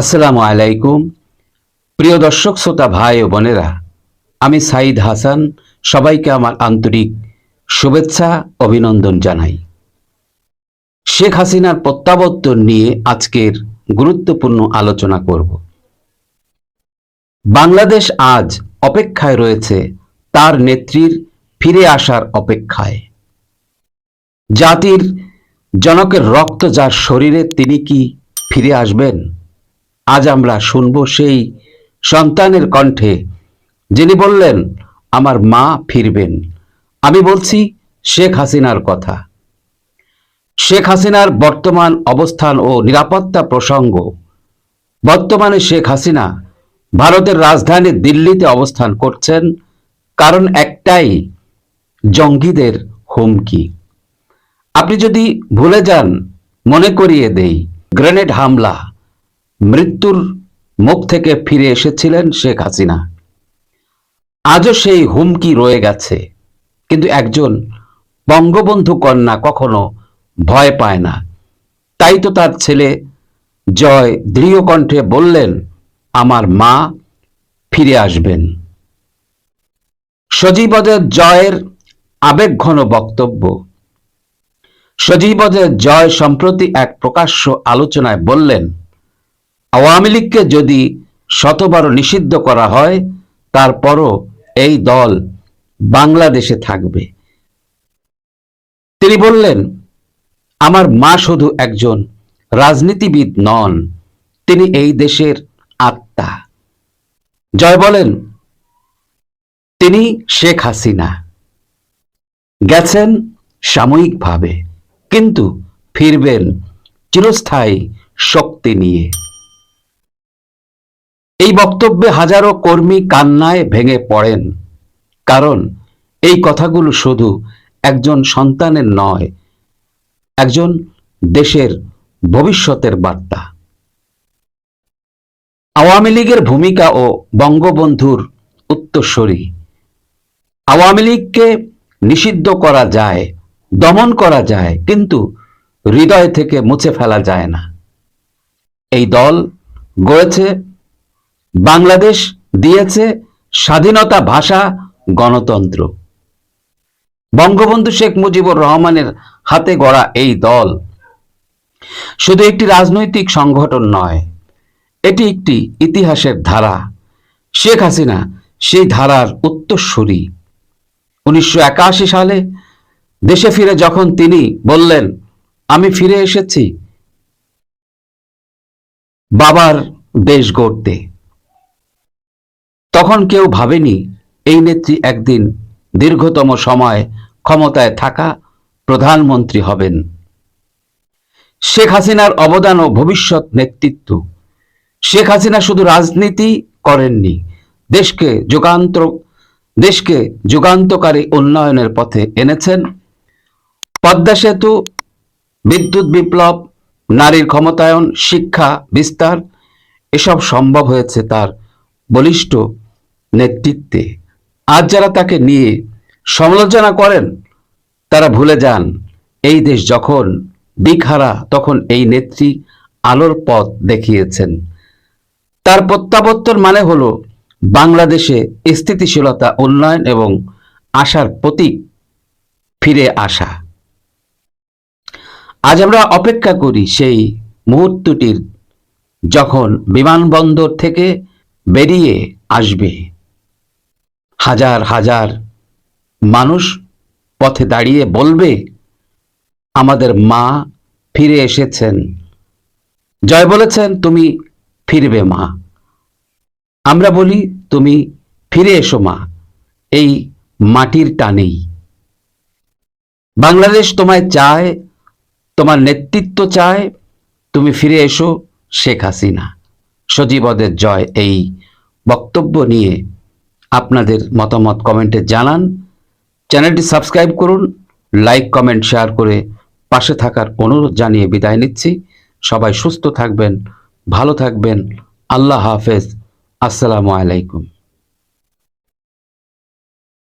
আসসালামু আলাইকুম। প্রিয় দর্শক, শ্রোতা, ভাই ও বোনেরা, আমি সাইদ হাসান। সবাইকে আমার আন্তরিক শুভেচ্ছা, অভিনন্দন জানাই। শেখ হাসিনার প্রত্যাবর্তন নিয়ে আজকের গুরুত্বপূর্ণ আলোচনা করব। বাংলাদেশ আজ অপেক্ষায় রয়েছে তার নেত্রীর ফিরে আসার অপেক্ষায়। জাতির জনকের রক্ত যার শরীরে তিনি কি ফিরে আসবেন? আজ আমরা শুনব সেই সন্তানের কণ্ঠে, যিনি বললেন, আমার মা ফিরবেন। আমি বলছি, শেখ হাসিনার কথা। শেখ হাসিনার বর্তমান অবস্থান ও নিরাপত্তা প্রসঙ্গ। বর্তমানে শেখ হাসিনা ভারতের রাজধানী দিল্লিতে অবস্থান করছেন, কারণ একটাই, জঙ্গিদের হুমকি। আপনি যদি ভুলে যান, মনে করিয়ে দেই, গ্রেনেড হামলা। মৃত্যুর মুখ থেকে ফিরে এসেছিলেন শেখ হাসিনা। আজও সেই হুমকি রয়ে গেছে, কিন্তু একজন বঙ্গবন্ধু কন্যা কখনো ভয় পায় না। তাই তো তার ছেলে জয় দৃঢ় কণ্ঠে বললেন, আমার মা ফিরে আসবেন। সজীবদের জয়ের আবেগঘন বক্তব্য। সজীবদের জয় সম্প্রতি এক প্রকাশ্য আলোচনায় বললেন আওয়ামী লীগকে যদি শতবার নিষিদ্ধ করা হয়, তারপরও এই দল বাংলাদেশে থাকবে। তিনি বললেন, আমার মা শুধু একজন রাজনীতিবিদ নন, তিনি এই দেশের আত্মা। জয় বলেন, তিনি শেখ হাসিনা। গেছেন সাময়িকভাবে, কিন্তু ফিরবেন চিরস্থায়ী শক্তি নিয়ে। এই বক্তব্যে হাজারো কর্মী কান্নায় ভেঙে পড়েন। কারণ এই কথাগুলো শুধু একজন সন্তানের নয়, একজন দেশের ভবিষ্যতের বার্তা। আওয়ামী লীগের ভূমিকা ও বঙ্গবন্ধুর উত্তরসূরি। আওয়ামী লীগকে নিষিদ্ধ করা যায়, দমন করা যায়, কিন্তু হৃদয় থেকে মুছে ফেলা যায় না। এই দল গড়েছে বাংলাদেশ দিয়েছে স্বাধীনতা ভাষা গণতন্ত্র। বঙ্গবন্ধু শেখ মুজিবুর রহমানের হাতে গড়া এই দল শুধু একটি রাজনৈতিক সংগঠন নয়, এটি একটি ইতিহাসের ধারা। শেখ হাসিনা সেই ধারার উত্তরসূরি। উনিশশো একাশি সালে দেশে ফিরে যখন তিনি বললেন, আমি ফিরে এসেছি বাবার দেশ গড়তে। তখন কেউ ভাবেনি এই নেত্রী একদিন দীর্ঘতম সময় ক্ষমতায় থাকা প্রধানমন্ত্রী হবেন। শেখ হাসিনার অবদান ও ভবিষ্যৎ নেতৃত্ব। শেখ হাসিনা শুধু রাজনীতি করেননি, দেশকে যুগান্তর, দেশকে যুগান্তকারী উন্নয়নের পথে এনেছেন। পদ্মা সেতু, বিদ্যুৎ বিপ্লব, নারীর ক্ষমতায়ন, শিক্ষা বিস্তার, এসব সম্ভব হয়েছে তার বলিষ্ঠ নেতৃত্বে। আজ যারা তাকে নিয়ে সমালোচনা করেন, তারা ভুলে যান, এই দেশ যখন দিকহারা তখন এই নেত্রী আলোর পথ দেখিয়েছেন। তার প্রত্যাবর্তন মানে হলো বাংলাদেশে স্থিতিশীলতা, উন্নয়ন এবং আশার প্রতীক ফিরে আসা। আজ আমরা অপেক্ষা করি সেই মুহূর্তটির, যখন বিমানবন্দর থেকে বেরিয়ে আসবে। হাজার হাজার মানুষ পথে দাঁড়িয়ে বলবে, আমাদের মা ফিরে এসেছেন। জয় বলেছেন, তুমি ফিরবে মা। আমরা বলি, তুমি ফিরে এসো মা, এই মাটির টানেই। বাংলাদেশ তোমায় চায়, তোমার নেতৃত্ব চায়, তুমি ফিরে এসো শেখ হাসিনা। সজীবদের জয় এই বক্তব্য নিয়ে আপনাদের মতামত কমেন্টে জানান। চ্যানেলটি সাবস্ক্রাইব করুন, লাইক, কমেন্ট, শেয়ার করে পাশে থাকার অনুরোধ জানিয়ে বিদায় নিচ্ছি। সবাই সুস্থ থাকবেন, ভালো থাকবেন। আল্লাহ হাফেজ। আসসালামু আলাইকুম।